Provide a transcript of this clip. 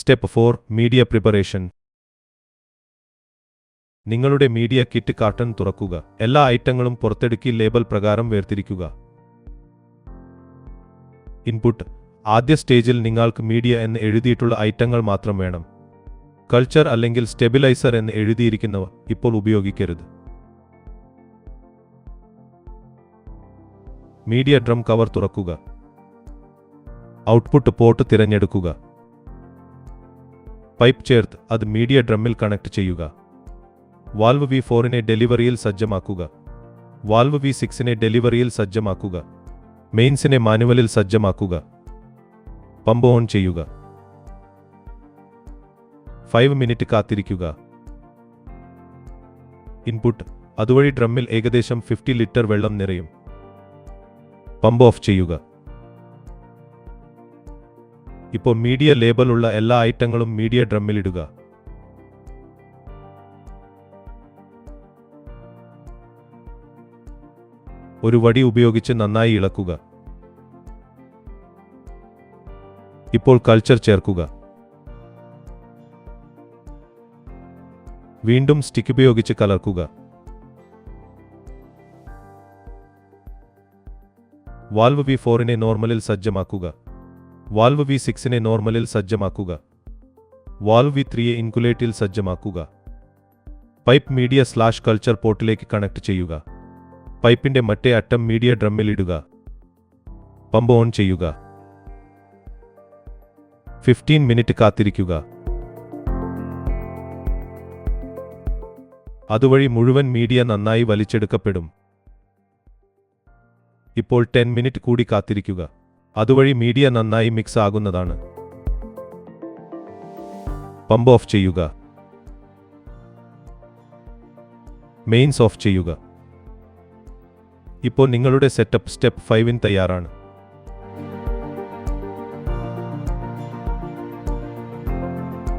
Step four media preparation നിങ്ങളുടെ media kit carton തുറക്കുക. എല്ലാ ഐറ്റങ്ങളും പുറത്തെടുക്കി ലേബൽ പ്രകാരം വേർതിരിക്കുക. ഇൻപുട്ട് ആദ്യ സ്റ്റേജിൽ നിങ്ങൾക്ക് മീഡിയ എന്ന് എഴുതിയിട്ടുള്ള ഐറ്റങ്ങൾ മാത്രം വേണം. കൾച്ചർ അല്ലെങ്കിൽ സ്റ്റെബിലൈസർ എന്ന് എഴുതിയിരിക്കുന്നവ ഇപ്പോൾ ഉപയോഗിക്കരുത്. മീഡിയ ഡ്രം കവർ തുറക്കുക. ഔട്ട്പുട്ട് പോർട്ട് തിരഞ്ഞെടുക്കുക. പൈപ്പ് ചേർത്ത് അത് മീഡിയ ഡ്രമ്മിൽ കണക്ട് ചെയ്യുക. വാൽവ് വി ഫോറിനെ ഡെലിവറിയിൽ സജ്ജമാക്കുക. വാൽവ് വി സിക്സിനെ ഡെലിവറിയിൽ സജ്ജമാക്കുക. മെയിൻസിനെ മാനുവലിൽ സജ്ജമാക്കുക. പമ്പ് ഓൺ ചെയ്യുക. ഫൈവ് മിനിറ്റ് കാത്തിരിക്കുക. ഇൻപുട്ട് അതുവഴി ഡ്രമ്മിൽ ഏകദേശം ഫിഫ്റ്റി ലിറ്റർ വെള്ളം നിറയും. പമ്പ് ഓഫ് ചെയ്യുക. ഇപ്പോൾ മീഡിയ ലേബലുള്ള എല്ലാ ഐറ്റങ്ങളും മീഡിയ ഡ്രമ്മിൽ ഇടുക ഒരു വടി ഉപയോഗിച്ച് നന്നായി ഇളക്കുക. ഇപ്പോൾ കൾച്ചർ ചേർക്കുക. വീണ്ടും സ്റ്റിക്ക് ഉപയോഗിച്ച് കലർക്കുക. വാൽവ് വി ഫോറിനെ നോർമലിൽ സജ്ജമാക്കുക. വാൽവ് വി സിക്സിനെ നോർമലിൽ സജ്ജമാക്കുക. വാൽവ് വി ത്രീയെ ഇൻകുലേറ്റിൽ സജ്ജമാക്കുക. പൈപ്പ് മീഡിയ സ്ലാഷ് കൾച്ചർ പോർട്ടിലേക്ക് കണക്ട് ചെയ്യുക. പൈപ്പിന്റെ മറ്റേ അറ്റം മീഡിയ ഡ്രമ്മിൽ ഇടുക. പമ്പ് ഓൺ ചെയ്യുക. ഫിഫ്റ്റീൻ മിനിറ്റ് കാത്തിരിക്കുക. അതുവഴി മുഴുവൻ മീഡിയ നന്നായി വലിച്ചെടുക്കപ്പെടും. ഇപ്പോൾ ടെൻ മിനിറ്റ് കൂടി കാത്തിരിക്കുക. അതുവഴി മീഡിയ നന്നായി മിക്സ് ആകുന്നതാണ് പമ്പ് ഓഫ് ചെയ്യുക. മെയിൻസ് ഓഫ് ചെയ്യുക. ഇപ്പോൾ നിങ്ങളുടെ സെറ്റപ്പ് സ്റ്റെപ്പ് ഫൈവിൻ തയ്യാറാണ്.